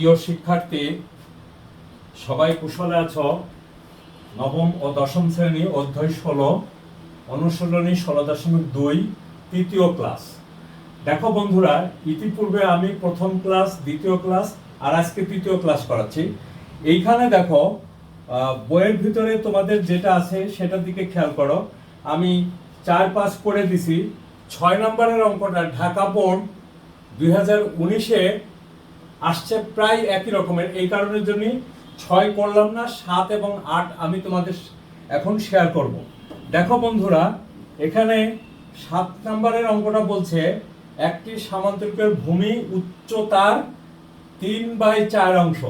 প্রিয় শিক্ষার্থী, সবাই কুশলে আছো? নবম ও দশম শ্রেণি, অধ্যায় ষোলো, অনুশীলনী ষোলো দশমিক দুই, তৃতীয় ক্লাস। দেখো বন্ধুরা, ইতিপূর্বে আমি প্রথম ক্লাস, দ্বিতীয় ক্লাস আর আজকে তৃতীয় ক্লাস করাচ্ছি। এইখানে দেখো বইয়ের ভিতরে তোমাদের যেটা আছে সেটার দিকে খেয়াল করো। আমি চার পাঁচ করে দিছি। ছয় নম্বরের অঙ্কটা ঢাকা বোর্ড দুই হাজার উনিশে আসছে প্রায় একই রকমের। এই কারণের জন্য ছয় করলাম না, সাত এবং আট আমি তোমাদের এখন শেয়ার করব। দেখো বন্ধুরা, এখানে সাত নম্বরের অঙ্কটা বলছে, একটি সামান্তরিকের ভূমি উচ্চতার তিন বাই চার অংশ।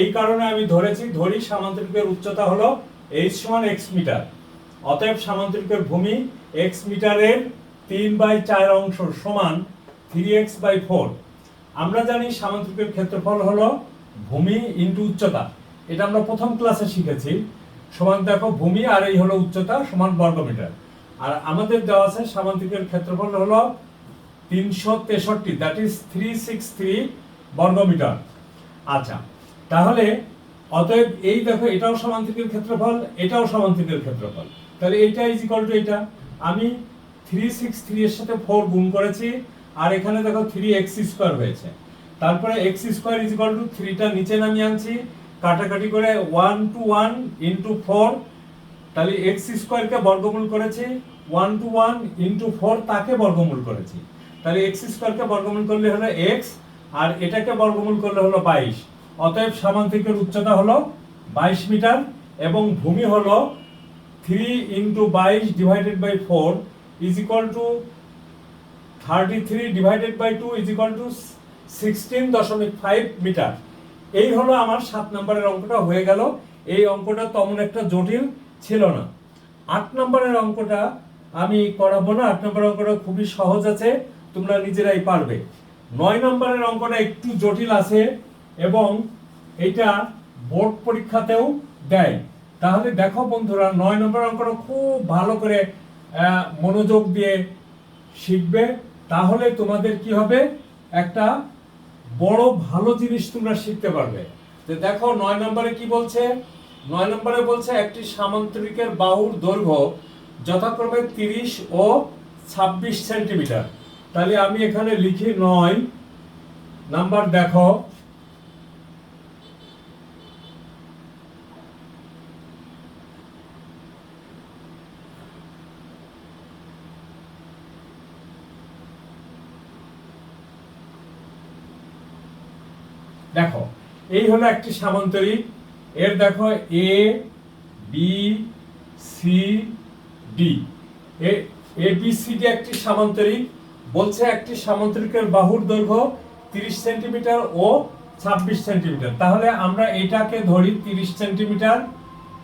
এই কারণে আমি ধরেছি, ধরি সামান্তরিকের উচ্চতা হলো এইচ সমান এক্স মিটার। অতএব সামান্তরিকের ভূমি এক্স মিটারের তিন বাই চার অংশ সমান থ্রি এক্স বাই ফোর আমরা জানি সামান্তরিকের ক্ষেত্রফল হলো ভূমি ইন্টু উচ্চতা। এটা আমরা প্রথম ক্লাসে শিখেছি। সমান দেখো, ভূমি আর এই হলো উচ্চতা সমান বর্গমিটার। আর আমাদের দেওয়া আছে সামান্তরিকের ক্ষেত্রফল হলো তিনশো তেষট্টি that is three six three বর্গমিটার। আচ্ছা তাহলে অতএব এই দেখো, এটাও সমান্তরিকের ক্ষেত্রফল, এটাও সমান্তরিকের ক্ষেত্রফল। তাহলে এইটা ইজ ইকাল টু এটা আমি থ্রি সিক্স থ্রি এর সাথে ফোর গুণ করেছি। আর এখানে দেখো থ্রি এক্স স্কোয়ার হয়েছে। তারপরে x square is equal to থ্রিটা নিচে নামিয়ে আনছি। কাটাকাটি করে one two one into four তাহলে এক্স স্কোয়ারকে বর্গমূল করেছি। One two one into four তাকে বর্গমূল করেছি। তাহলে এক্স স্কোয়ারকে বর্গমূল করলে হলো এক্স আর এটাকে বর্গমূল করলে হলো বাইশ। অতএব সামান্তরিকের উচ্চতা হলো বাইশ মিটার, এবং ভূমি হলো থ্রি ইন্টু বাইশ divided by four is equal to thirty three divided by two is equal to sixteen দশমিক ফাইভ মিটার এই হলো আমার সাত নম্বরের অঙ্কটা হয়ে গেল। এই অঙ্কটা তেমন একটা জটিল ছিল না। আট নম্বরের অঙ্কটা আমি করাবো না। আট নম্বরের অঙ্কটা খুবই সহজ আছে। তোমরা নিজেরাই পারবে। নয় নম্বরের অঙ্কটা একটু জটিল আছে এবং এটা বোর্ড পরীক্ষাতেও দেয়। তাহলে দেখো বন্ধুরা, নয় নম্বর অঙ্কটা খুব ভালো করে মনোযোগ দিয়ে শিখবে। তাহলে তোমাদের কি হবে? একটা বড় ভালো জিনিস তোমরা শিখতে পারবে। যে দেখো, নয় নম্বরে কি বলছে? নয় নম্বরে বলছে একটি সামান্তরিকের বাহুর দৈর্ঘ্য যথাক্রমে তিরিশ ও ছাব্বিশ সেন্টিমিটার। তাহলে আমি এখানে লিখি নয়। নাম্বার দেখো। দেখো, এই হলো একটি সামান্তরিক। এর দেখো A B C D A B C D একটি সামান্তরিক। বলছে একটি সামান্তরিকের বাহুর দৈর্ঘ্য তিরিশ সেন্টিমিটার ও ছাব্বিশ সেন্টিমিটার। তাহলে আমরা এটাকে ধরি তিরিশ সেন্টিমিটার।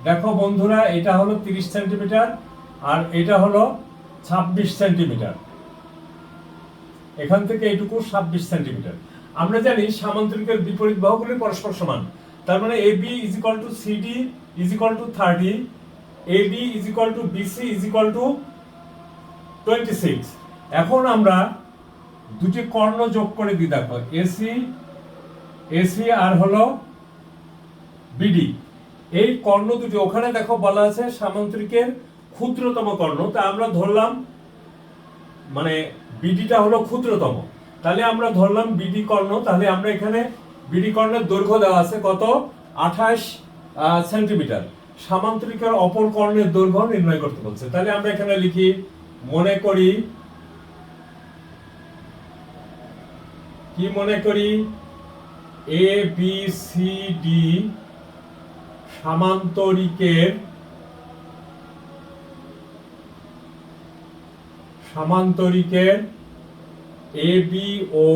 দেখো বন্ধুরা, এটা হলো তিরিশ সেন্টিমিটার আর এটা হলো ছাব্বিশ সেন্টিমিটার। এখান থেকে এটুকু ছাব্বিশ সেন্টিমিটার। আমরা জানি সামান্তরিকের বিপরীত বাহুগুলি পরস্পর সমান। তার মানে A B is equal to CD is equal to thirty A B is equal to BC is equal to twenty six এখন আমরা দুটি কর্ণ যোগ করে দিই, দেখো এসি এসি আর হলো বিডি এই কর্ণ দুটি, ওখানে দেখো বলা আছে সামান্তরিকের ক্ষুদ্রতম কর্ণ। তা আমরা ধরলাম মানে বিডিটা হলো ক্ষুদ্রতম। তাহলে আমরা ধরলাম বিডি কর্ণ, তাহলে আমরা এখানে বিডি কর্ণের দৈর্ঘ্য দেওয়া আছে কত? আঠাশ সেন্টিমিটার। সামান্তরিকের অপর কর্ণের দৈর্ঘ্য নির্ণয় করতে বলছে। তাহলে আমরা এখানে লিখি, মনে করি, কি মনে করি? এ বি সি ডি সামান্তরিকের সামান্তরিকের এ বি ও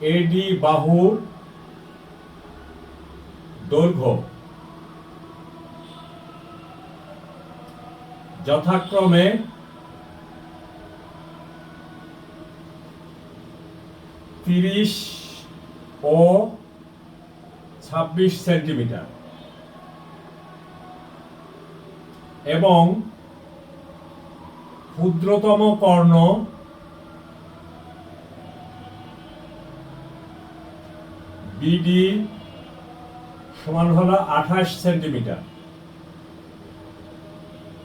এডি বাহুর দৈর্ঘ্য। যথাক্রমে তিরিশ ও ছাব্বিশ সেন্টিমিটার। এবং ক্ষুদ্রতম কর্ণ বিডি সমান হলো আঠাশ সেন্টিমিটার।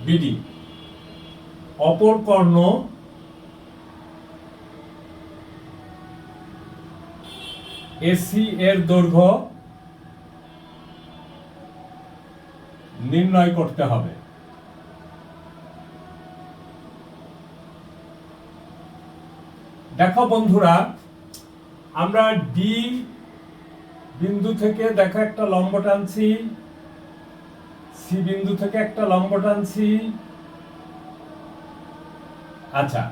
বিডি অপর কর্ণ এসি এর দৈর্ঘ্য নির্ণয় করতে হবে। দেখো বন্ধুরা, আমরা ডি বিন্দু থেকে দেখো একটা লম্ব টানছি। সি বিন্দু থেকে একটা লম্ব টানছি। আচ্ছা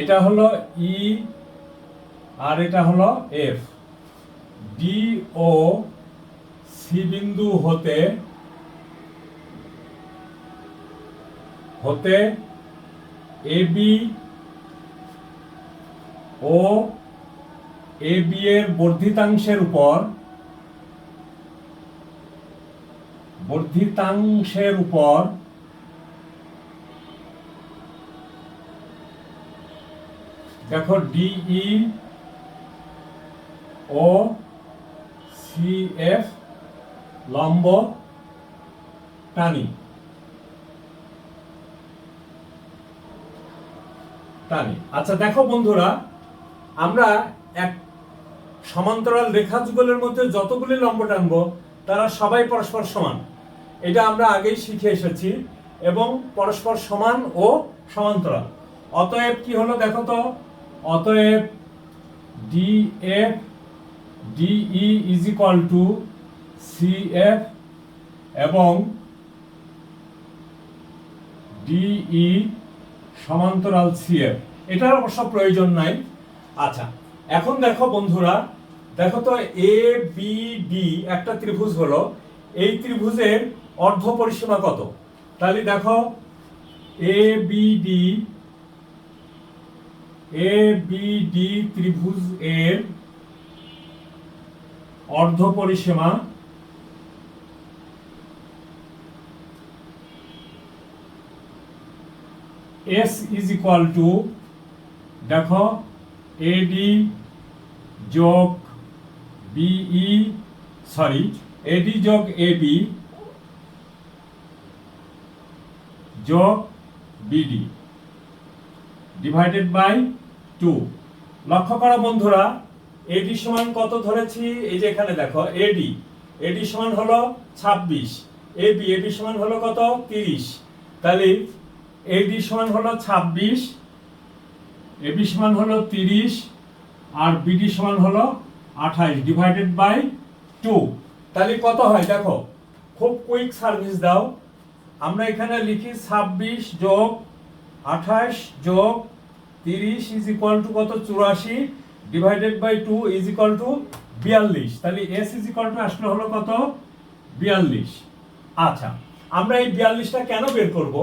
এটা হলো ই আর এটা হলো এফ। ডি ও সি বিন্দু হতে হতে বি ও এ বি এর বর্ধিতাংশের উপর বর্ধিতাংশের উপর, দেখো ডিই ও সি এফ লম্ব টানি টানি আচ্ছা দেখো বন্ধুরা, আমরা এক সমান্তরাল রেখা যুগলের মধ্যে যতগুলি লম্ব টানবো, তারা সবাই পরস্পর সমান। এটা আমরা আগেই শিখে এসেছি এবং পরস্পর সমান ও সমান্তরাল। অতএব কি হলো দেখো তো? অতএব D F DE is equal to C F এবং ডিই সমান্তরাল সি এফ এটার অবশ্য প্রয়োজন নাই। আচ্ছা এখন দেখো বন্ধুরা, দেখো তো এ বি ডি একটা ত্রিভুজ হলো। এই ত্রিভুজের অর্ধ পরিসীমা কত? তাহলে দেখো A B D A B D ত্রিভুজ এর অর্ধ পরিসীমা এস ইজ ইকুয়াল টু দেখো এডি যোগ বিই সরি এডি যোগ এবি যোগ বিডি ডিভাইডেড বাই টু লক্ষ্য করো বন্ধুরা এডি সমান কত ধরেছি? এই যে এখানে দেখো এডি এডি সমান হলো ছাব্বিশ এবি এবি সমান হলো কত? তিরিশ। তাহলে এডি সমান হলো ছাব্বিশ এবি সমান হলো তিরিশ আর বিডি সমান হলো আঠাইশ ডিভাইডেড বাই টু তাহলে কত হয়? দেখো, খুব কুইক সার্ভিস দাও। আমরা এখানে লিখি ছাব্বিশ যোগ আঠাশ যোগ তিরিশ ইজ ইকুয়াল টু কত? চুরাশি। Divided by two is equal to বিয়াল্লিশ। তাহলে এস ইজ ইকুয়াল টু আসলে হলো কত? বিয়াল্লিশ। আচ্ছা আমরা এই বিয়াল্লিশটা কেন বের করব?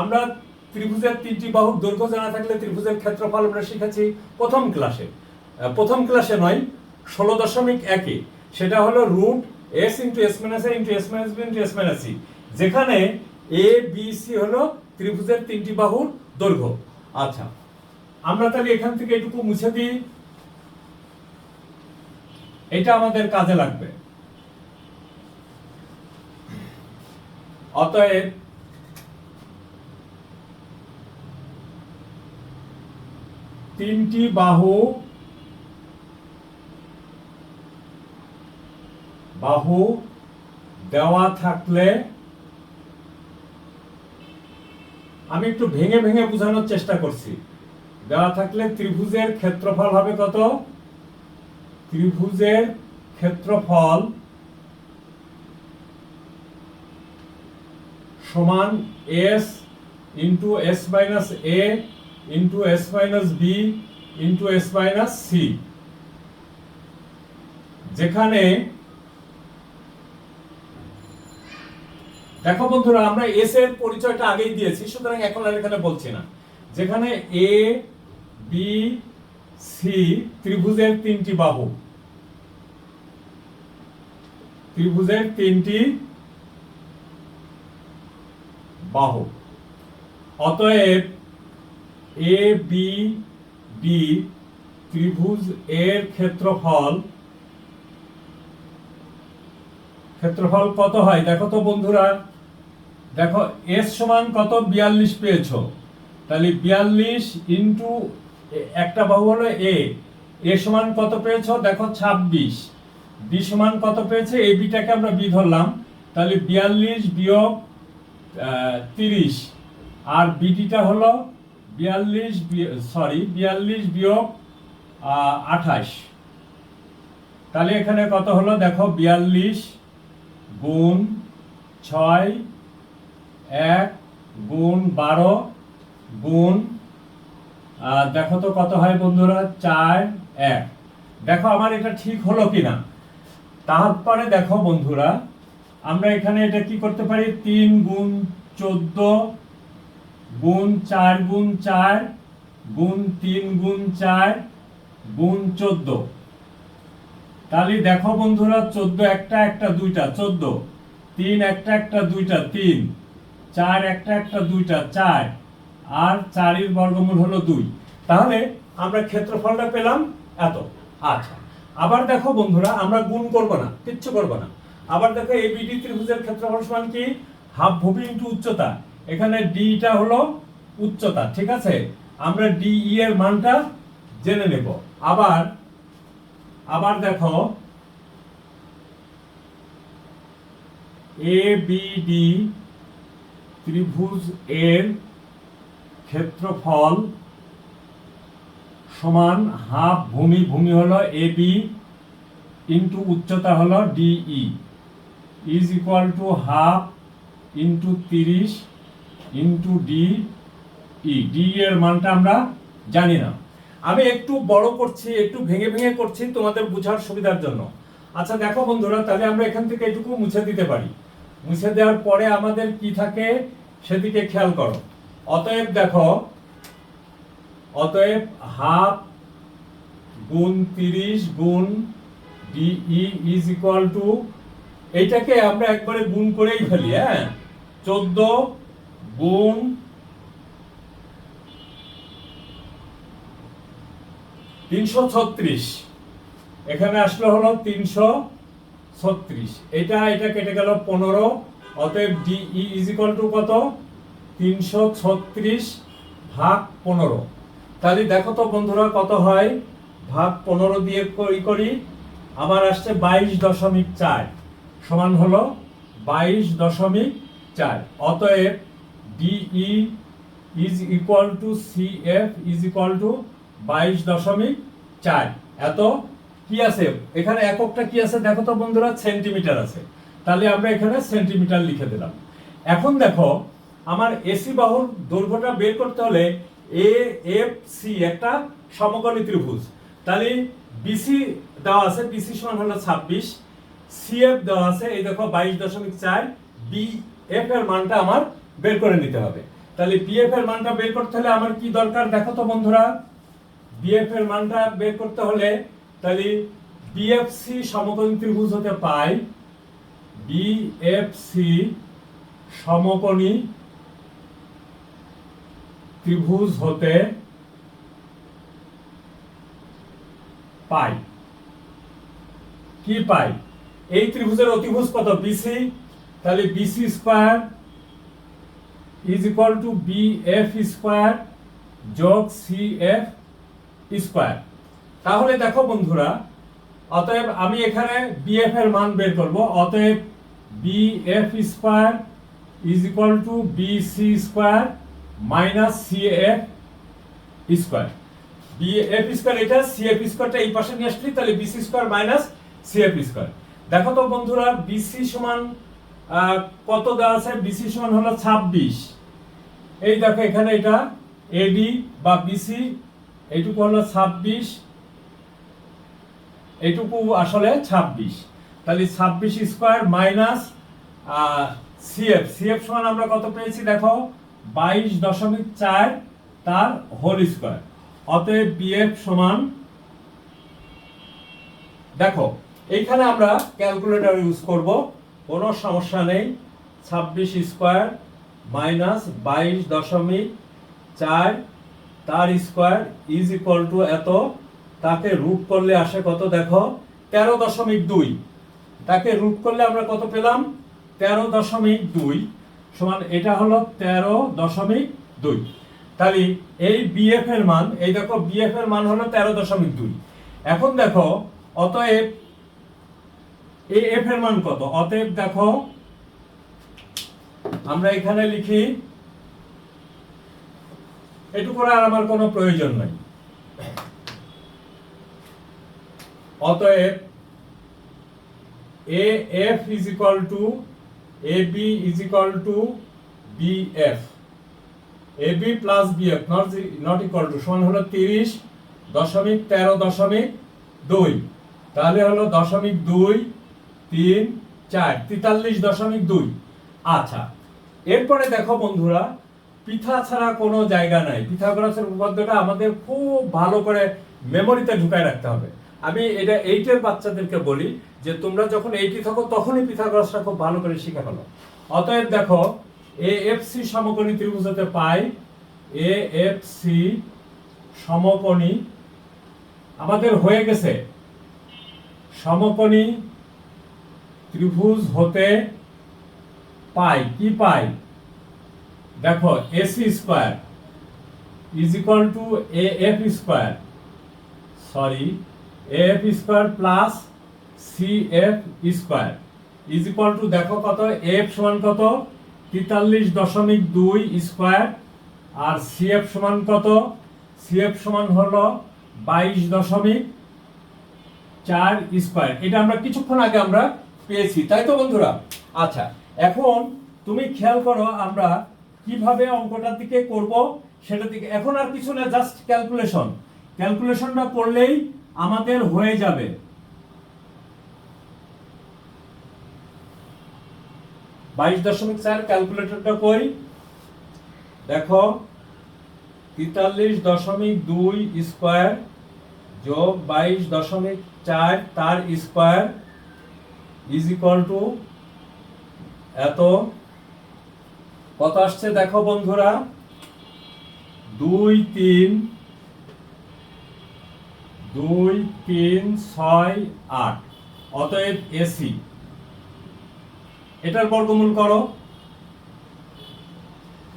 আমরা ত্রিভুজের তিনটি বাহুর দৈর্ঘ্য জানা থাকলে ত্রিভুজের ক্ষেত্রফল আমরা শিখেছি প্রথম ক্লাসে প্রথম ক্লাসে নয়, ষোলো দশমিক একে। সেটা হলো root S into S minus A into S minus B into S minus C যেখানে এ বি সি হলো ত্রিভুজের তিনটি বাহুর দৈর্ঘ্য। আচ্ছা আমরা তাহলে এখান থেকে এটুকু মুছে দিই। এটা আমাদের কাজে লাগবে। অতএব, তিনটি বাহু বাহু দেওয়া থাকলে আমি একটু ভেঙে ভেঙে বোঝানোর চেষ্টা করছি। দেওয়া থাকলে ত্রিভুজের ক্ষেত্রফল হবে কত? ত্রিভুজের ক্ষেত্রফল সমান S into S minus A into S minus B into S minus C যেখানে দেখো বন্ধুরা, আমরা এস এর পরিচয়টা আগেই দিয়েছি, সুতরাং এখন আর এখানে বলছি না। যেখানে এ বি সি ত্রিভুজের তিনটি বাহু। ত্রিভুজের তিনটি বাহু। অতএব এ বি ডি ত্রিভুজ এর ক্ষেত্রফল ক্ষেত্রফল কত হয়? দেখো তো বন্ধুরা দেখো এস সমান কত? বিয়াল্লিশ পেয়েছ। তাহলে বিয়াল্লিশ ইন্টু একটা বাহু হলো এ এ সমান কত পেয়েছ? দেখো, ছাব্বিশ। বি সমান কত পেয়েছে? এ বিটাকে আমরা বি ধরলাম। তাহলে বিয়াল্লিশ বিয়োগ তিরিশ। আর বিডিটা হলো বিয়াল্লিশ সরি বিয়াল্লিশ বিয়োগ আঠাশ। তাহলে এখানে কত হলো? দেখো, বিয়াল্লিশ গুণ ছয় এক গুণ বারো গুণ দেখো তো কত হয় বন্ধুরা? চার, এক। দেখো আমার এটা ঠিক হলো কিনা। তারপরে দেখো বন্ধুরা, আমরা এখানে এটা কি করতে পারি? তিন গুণ চোদ্দ গুণ চার গুণ চার গুণ তিন গুণ চার গুণ চোদ্দ। তাহলে দেখো বন্ধুরা, চোদ্দ একটা একটা দুইটা, চোদ্দ। তিন একটা একটা দুইটা, তিন। চার একটা একটা দুইটা, চার। আর চারের বর্গমূল হলো দুই। তাহলে আমরা ক্ষেত্রফলটা পেলাম এত। আচ্ছা আবার দেখো বন্ধুরা, আমরা গুণ করব না, কিচ্ছু করব না। আবার দেখো এই বিডি ত্রিভুজের ক্ষেত্রফল সমান কি? হাফ ভূমি ইন্টু উচ্চতা। এখানে ডিটা হলো উচ্চতা, ঠিক আছে? আমরা ডিই এর মানটা জেনে নেব। আবার আবার দেখো এ বি ডি ত্রিভুজ এর ক্ষেত্রফল সমান হাফ ভূমি ভূমি হলো এ বি ইন্টু উচ্চতা হলো DE is equal to half into তিরিশ ইন্টু ডি ই ডি এর মানটা আমরা জানি না। আমি একটু বড় করছি, একটু ভেঙে ভেঙে করছি তোমাদের বোঝার সুবিধার জন্য। আচ্ছা দেখো বন্ধুরা, তাহলে আমরা এখান থেকে এটুকু মুছে দিতে পারি। মুছে দেওয়ার পরে আমাদের কি থাকে সেদিকে খেয়াল করো। অতএব দেখো, অতএব হাফ গুণ তিরিশ গুণ ডিই ইজ ইকুয়াল টু, এইটাকে আমরা একবারে গুণ করেই ফেলি হ্যাঁ? চোদ্দ গুণ তিনশো ছত্রিশ। এখানে আসলে হলো তিনশো ছত্রিশ। এটা এটা কেটে গেল পনেরো, অতএব ডিই ইজ ইকুয়াল টু কত? তিনশো ছত্রিশ ভাগ পনেরো। তাহলে দেখো তো বন্ধুরা কত হয়? ভাগ পনেরো দিয়ে করি করি আমার আসছে বাইশ দশমিক চার, সমান হলো বাইশ দশমিক চার। অতএব DE is equal to C F is equal to বাইশ দশমিক চার। এত কি আছে? এখানে এককটা কি আছে? দেখো তো বন্ধুরা সেন্টিমিটার আছে। তাহলে আমরা এখানে সেন্টিমিটার লিখে দিলাম। এখন দেখো, আমার এসি বাহুর দৈর্ঘ্যটা বের করতে হলে এ এফ সি একটা সমকোণী ত্রিভুজ। তাহলে বিসি দেওয়া আছে বিসি সমান হলো ছাব্বিশ। সিএফ দেওয়া আছে, এই দেখো বাইশ দশমিক চার। বি এফ এর মানটা আমার বের করে নিতে হবে। তাহলে বিএফ এর মানটা বের করতে হলে আমার কি দরকার? দেখো তো বন্ধুরা বিএফ এর মানটা বের করতে হলে তাহলে বিএফসি সমকোণী ত্রিভুজ হতে পাই বিএফসি সমকোণী ত্রিভুজ হতে পাই। কি পাই? এই ত্রিভুজের অতিভুজ কত? বিসি তাহলে BC square is equal to B F square যোগ সি এফ স্কোয়ার তাহলে দেখো বন্ধুরা, অতএব আমি এখানে বিএফ এর মান বের করব। অতএব B F square is equal to B C square minus C F square B F square এটা সি এফ স্কোয়ারটা এই পাশে নিয়ে আসলি, তাহলে BC square minus C F square দেখো তো বন্ধুরা বিসি সমান কত দেওয়া আছে? বিসি সমান হলো ছাব্বিশ। এই দেখো এখানে এটা এডি বা বিসি এইটুকু হলো ছাব্বিশ। এইটুকু আসলে ছাব্বিশ। তাহলে ছাব্বিশ স্কোয়ার মাইনাস সিএফ। সিএফ সমান আমরা কত পেয়েছি দেখো? বাইশ দশমিক চার তার হোল স্কোয়ার। অতএব বিএফ সমান, দেখো, এইখানে আমরা ক্যালকুলেটর ইউজ করব, কোনো সমস্যা নেই। ছাব্বিশ স্কোয়ার মাইনাস বাইশ দশমিক চার তার স্কোয়ার ইজ ইকুয়াল টু এত। তাকে রুট করলে আসে কত দেখো? তেরো দশমিক দুই। তাকে রুট করলে আমরা কত পেলাম? তেরো দশমিক দুই সমান এটা হলো তেরো দশমিক দুই। তাহলে এই বিএফ এর মান, এই দেখো বিএফ এর মান হলো তেরো দশমিক দুই। এখন দেখো, অতএব এ এফ এর মান কত? অতএব দেখো, আমরা এখানে লিখি এটুকু আর আমার কোনো প্রয়োজন নাই। অতএব A F is equal to A B is equal to B F A B plus B F not not equal to সমান হলো তিরিশ দশমিক তেরো দশমিক দুই। তাহলে হলো দশমিক দুই, তিন, চার, তেতাল্লিশ দশমিক দুই। আচ্ছা এরপরে দেখো বন্ধুরা, পিঠা ছাড়া কোনো জায়গা নাই। পিথাগোরাসের উপপাদ্যটা আমাদের খুব ভালো করে মেমোরিতে ঢুকায় রাখতে হবে। আমি এটা এইটের বাচ্চাদেরকে বলি যে তোমরা যখন এইটি থাকো তখনই পিথাগোরাসটা খুব ভালো করে শিখে ফেলো। অতএব দেখো এ এফ সি সমকোণী ত্রিভুজ হতে পাই এ এফ সি সমকোণী আমাদের হয়ে গেছে। সমকোণী ত্রিভুজ হতে পাই, কি পাই? দেখো, AC square is equal to A F square, sorry F square plus C F square is equal to দেখো কত? এফ সমান কত? তেতাল্লিশ দশমিক দুই স্কোয়ার আর সি এফ সমান কত? সি এফ সমান হলো বাইশ দশমিক চার স্কোয়ার এটা আমরা কিছুক্ষণ আগে আমরা পেয়েছি, তাই তো বন্ধুরা? আচ্ছা এখন তুমি খেয়াল করো আমরা কীভাবে অঙ্কটার দিকে করব সেটার দিকে। এখন আর কিছু না জাস্ট ক্যালকুলেশন ক্যালকুলেশনটা করলেই আমাদের হয়ে যাবে। বাইশ দশমিক চার ক্যালকুলেটরটা কই? দেখো, তেতাল্লিশ দশমিক দুই স্কোয়ার যোগ বাইশ দশমিক চার তার স্কোয়ার ইজ ইকুয়াল টু এত। কত আসছে দেখো বন্ধুরা? দুই, তিন দুই, তিন, ছয়, আট। অতএব এসি এটার বর্গমূল করো।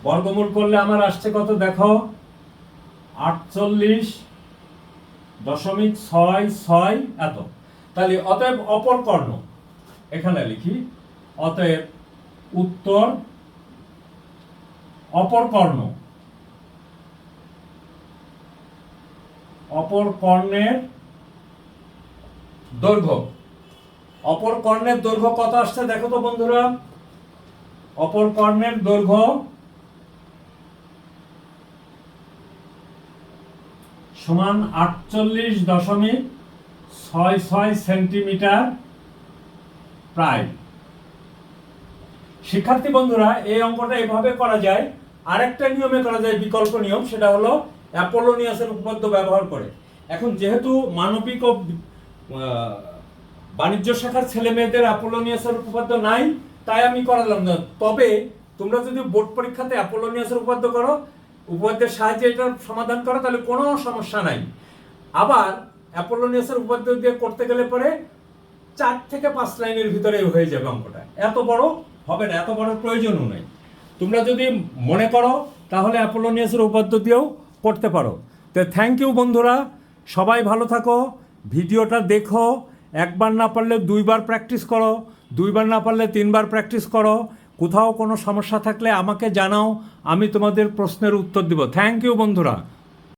বর্গমূল করলে আমার আসছে কত দেখো? আটচল্লিশ দশমিক ছয় ছয় এত। তাহলে অতএব অপর কর্ণ। এখানে লিখি, অতএব উত্তর অপর কর্ণ। অপর কর্ণের দৈর্ঘ্য। অপর কর্ণের দৈর্ঘ্য কত আসছে দেখো তো বন্ধুরা? অপর কর্ণের দৈর্ঘ্য সমান আটচল্লিশ দশমিক ছয় ছয় সেন্টিমিটার প্রায়। শিক্ষার্থী বন্ধুরা, এই অঙ্কটা এভাবে করা যায়। আরেকটা নিয়মে করা যায়, বিকল্প নিয়ম, সেটা হলো অ্যাপোলোনিয়াসের উপপাদ্য ব্যবহার করে। এখন যেহেতু মানবিক ও বাণিজ্য শাখার ছেলে মেয়েদের অ্যাপোলোনিয়াসের উপপাদ্য নাই, তাই আমি করালাম না। তবে তোমরা যদি বোর্ড পরীক্ষাতে অ্যাপোলোনিয়াসের উপপাদ্য করো, উপপাদ্যের সাহায্যে এটার সমাধান করো, তাহলে কোনো সমস্যা নাই। আবার অ্যাপোলোনিয়াসের উপপাদ্য দিয়ে করতে গেলে পরে চার থেকে পাঁচ লাইনের ভিতরে হয়ে যাবে অঙ্কটা। এত বড় হবে না, এত বড় প্রয়োজনও নেই। তোমরা যদি মনে করো, তাহলে অ্যাপোলোনিয়াসের উপাদ্য দিয়েও করতে পারো। তো থ্যাংক ইউ বন্ধুরা, সবাই ভালো থাকো, ভিডিওটা দেখো, একবার না পারলে দুইবার প্র্যাকটিস করো, দুইবার না পারলে তিনবার প্র্যাকটিস করো, কোথাও কোনো সমস্যা থাকলে আমাকে জানাও, আমি তোমাদের প্রশ্নের উত্তর দিব। থ্যাংক ইউ বন্ধুরা।